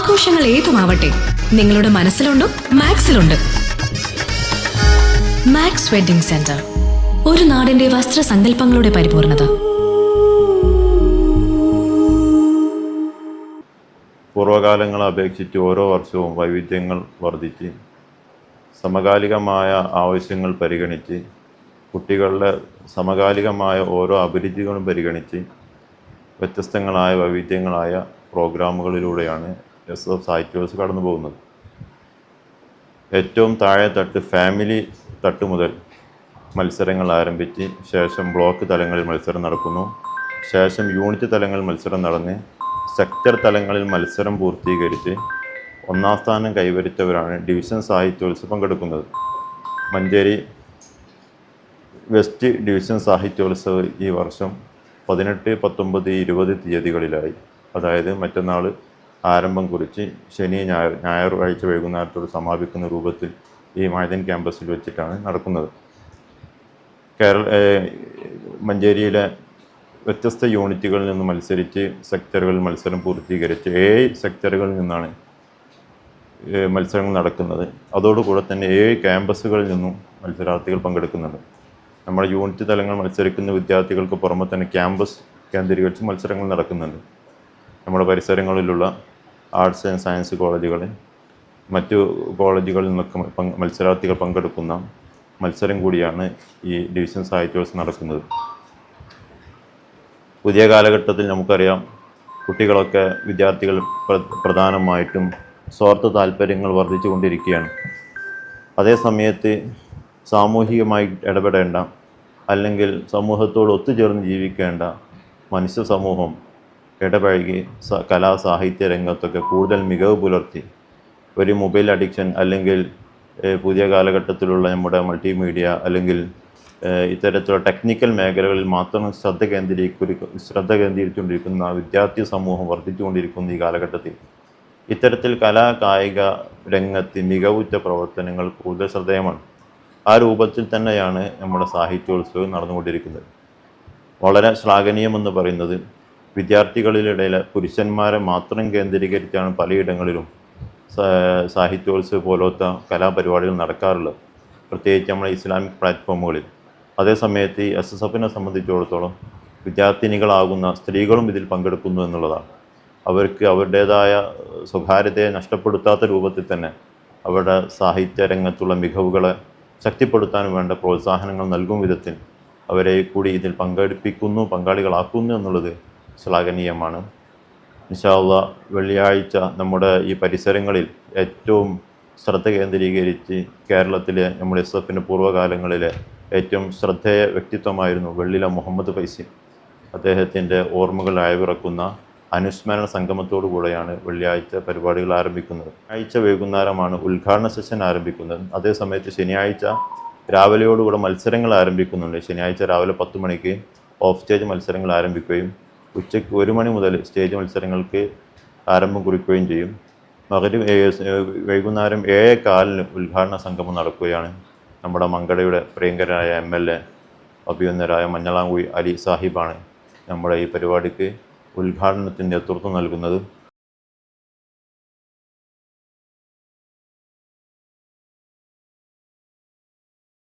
ആഘോഷങ്ങൾ ഏതുമാവട്ടെ നിങ്ങളുടെ മനസ്സിലുണ്ടോ മാക്സിലുണ്ട്. മാക്സ് വെഡിംഗ് സെന്റർ ഒരു നാടിന്റെ വസ്ത്രസങ്കല്പങ്ങളുടെ പരിപൂർണത. പൂർവകാലങ്ങളെ അപേക്ഷിച്ച് ഓരോ വർഷവും വൈവിധ്യങ്ങൾ വർദ്ധിച്ച് സമകാലികമായ ആവശ്യങ്ങൾ പരിഗണിച്ച് കുട്ടികളുടെ സമകാലികമായ ഓരോ അഭിരുചികളും പരിഗണിച്ച് വ്യത്യസ്തങ്ങളായ വൈവിധ്യങ്ങളായ പ്രോഗ്രാമുകളിലൂടെയാണ് എസ് എഫ് സാഹിത്യോത്സവം കടന്നു പോകുന്നത്. ഏറ്റവും താഴെ തട്ട് ഫാമിലി തട്ട് മുതൽ മത്സരങ്ങൾ ആരംഭിച്ച് ശേഷം ബ്ലോക്ക് തലങ്ങളിൽ മത്സരം നടക്കുന്നു. ശേഷം യൂണിറ്റ് തലങ്ങളിൽ മത്സരം നടന്ന് സെക്ടർ തലങ്ങളിൽ മത്സരം പൂർത്തീകരിച്ച് ഒന്നാം സ്ഥാനം കൈവരിച്ചവരാണ് ഡിവിഷൻ സാഹിത്യോത്സവം പങ്കെടുക്കുന്നത്. മഞ്ചേരി വെസ്റ്റ് ഡിവിഷൻ സാഹിത്യോത്സവ് ഈ വർഷം പതിനെട്ട് പത്തൊമ്പത് ഇരുപത് തീയതികളിലായി. അതായത് മറ്റന്നാൾ ആരംഭം കുറിച്ച് ശനി ഞായർ ഞായറാഴ്ച വൈകുന്നേരത്തോട് സമാപിക്കുന്ന രൂപത്തിൽ ഈ മൈതൻ ക്യാമ്പസിൽ വെച്ചിട്ടാണ് നടക്കുന്നത്. കേരള മഞ്ചേരിയിലെ വ്യത്യസ്ത യൂണിറ്റുകളിൽ നിന്ന് മത്സരിച്ച് സെക്ടറുകളിൽ മത്സരം പൂർത്തീകരിച്ച് ഏഴ് സെക്ടറുകളിൽ നിന്നാണ് മത്സരങ്ങൾ നടക്കുന്നത്. അതോടുകൂടെ തന്നെ ഏഴ് ക്യാമ്പസുകളിൽ നിന്നും മത്സരാർത്ഥികൾ പങ്കെടുക്കുന്നുണ്ട്. നമ്മുടെ യൂണിറ്റ് തലങ്ങൾ മത്സരിക്കുന്ന വിദ്യാർത്ഥികൾക്ക് പുറമെ തന്നെ ക്യാമ്പസ് കേന്ദ്രീകരിച്ച് മത്സരങ്ങൾ നടക്കുന്നുണ്ട്. നമ്മുടെ പരിസരങ്ങളിലുള്ള ആർട്സ് ആൻഡ് സയൻസ് കോളേജുകൾ മറ്റു കോളേജുകളിൽ നിന്നൊക്കെ മത്സരാർത്ഥികൾ പങ്കെടുക്കുന്ന മത്സരം കൂടിയാണ് ഈ ഡിവിഷൻ സാഹിത്യോത്സവം നടക്കുന്നത്. പുതിയ കാലഘട്ടത്തിൽ നമുക്കറിയാം കുട്ടികളൊക്കെ വിദ്യാർത്ഥികൾ പ്ര- പ്രധാനമായിട്ടും സ്വാർത്ഥ താല്പര്യങ്ങൾ വർദ്ധിച്ചു കൊണ്ടിരിക്കുകയാണ് അതേ സമയത്ത് സാമൂഹികമായി ഇടപെടേണ്ട അല്ലെങ്കിൽ സമൂഹത്തോട് ഒത്തുചേർന്ന് ജീവിക്കേണ്ട മനുഷ്യ സമൂഹം ഇടപഴകി കലാ സാഹിത്യ രംഗത്തൊക്കെ കൂടുതൽ മികവ് പുലർത്തി. ഒരു മൊബൈൽ അഡിക്ഷൻ അല്ലെങ്കിൽ പുതിയ കാലഘട്ടത്തിലുള്ള നമ്മുടെ മൾട്ടിമീഡിയ അല്ലെങ്കിൽ ഇത്തരത്തിലുള്ള ടെക്നിക്കൽ മേഖലകളിൽ മാത്രം ശ്രദ്ധ കേന്ദ്രീകരിക്കും ശ്രദ്ധ കേന്ദ്രീകരിച്ചുകൊണ്ടിരിക്കുന്ന വിദ്യാർത്ഥി സമൂഹം വർദ്ധിച്ചുകൊണ്ടിരിക്കുന്ന ഈ കാലഘട്ടത്തിൽ. ഇത്തരത്തിൽ കലാ കായിക രംഗത്ത് മികവുറ്റ പ്രവർത്തനങ്ങൾ കൂടുതൽ ശ്രദ്ധേയമാണ്. ആ രൂപത്തിൽ തന്നെയാണ് നമ്മുടെ സാഹിത്യോത്സവം നടന്നുകൊണ്ടിരിക്കുന്നത്. വളരെ ശ്ലാഘനീയമെന്ന് പറയുന്നത് വിദ്യാർത്ഥികളിലിടയിലെ പുരുഷന്മാരെ മാത്രം കേന്ദ്രീകരിച്ചാണ് പലയിടങ്ങളിലും സാഹിത്യോത്സവം പോലത്തെ കലാപരിപാടികൾ നടക്കാറുള്ളത്. പ്രത്യേകിച്ച് നമ്മുടെ ഇസ്ലാമിക് പ്ലാറ്റ്ഫോമുകളിൽ. അതേസമയത്ത് ഈ എസ് എസ് എഫിനെ സംബന്ധിച്ചിടത്തോളം വിദ്യാർത്ഥിനികളാകുന്ന സ്ത്രീകളും ഇതിൽ പങ്കെടുക്കുന്നു എന്നുള്ളതാണ്. അവർക്ക് അവരുടേതായ സ്വകാര്യതയെ നഷ്ടപ്പെടുത്താത്ത രൂപത്തിൽ തന്നെ അവരുടെ സാഹിത്യ രംഗത്തുള്ള മികവുകളെ ശക്തിപ്പെടുത്താനും വേണ്ട പ്രോത്സാഹനങ്ങൾ നൽകും വിധത്തിൽ അവരെ കൂടി ഇതിൽ പങ്കെടുപ്പിക്കുന്നു പങ്കാളികളാക്കുന്നു എന്നുള്ളത് ശ്ലാഘനീയമാണ്. ഇൻഷാല്ല വെള്ളിയാഴ്ച നമ്മുടെ ഈ പരിസരങ്ങളിൽ ഏറ്റവും ശ്രദ്ധ കേന്ദ്രീകരിച്ച് കേരളത്തിലെ നമ്മുടെ എസ് എഫിന്റെ പൂർവകാലങ്ങളിലെ ഏറ്റവും ശ്രദ്ധേയ വ്യക്തിത്വമായിരുന്നു വെള്ളില മുഹമ്മദ് ഫൈസി. അദ്ദേഹത്തിന്റെ ഓർമ്മകൾ അയവിറക്കുന്ന അനുസ്മരണ സംഗമത്തോടു കൂടെയാണ് വെള്ളിയാഴ്ച പരിപാടികൾ ആരംഭിക്കുന്നത്. ആഴ്ച വൈകുന്നേരമാണ് ഉദ്ഘാടന സെഷൻ ആരംഭിക്കുന്നത്. അതേസമയത്ത് ശനിയാഴ്ച രാവിലെയോടുകൂടെ മത്സരങ്ങൾ ആരംഭിക്കുന്നുണ്ട്. ശനിയാഴ്ച രാവിലെ പത്ത് മണിക്ക് ഓഫ് സ്റ്റേജ് മത്സരങ്ങൾ ആരംഭിക്കുകയും ഉച്ചയ്ക്ക് ഒരു മണി മുതൽ സ്റ്റേജ് മത്സരങ്ങൾക്ക് ആരംഭം കുറിക്കുകയും ചെയ്യും. മകര് വൈകുന്നേരം ഏഴേ കാലിന് ഉദ്ഘാടന സംഗമം നടക്കുകയാണ് നമ്മുടെ മങ്കടയുടെ പ്രിയങ്കരായ എം എൽ എ അഭിയുന്നരായ മഞ്ഞളാംകുഴി അലി സാഹിബാണ് നമ്മുടെ ഈ പരിപാടിക്ക് ഉദ്ഘാടനത്തിന് നേതൃത്വം നൽകുന്നത്.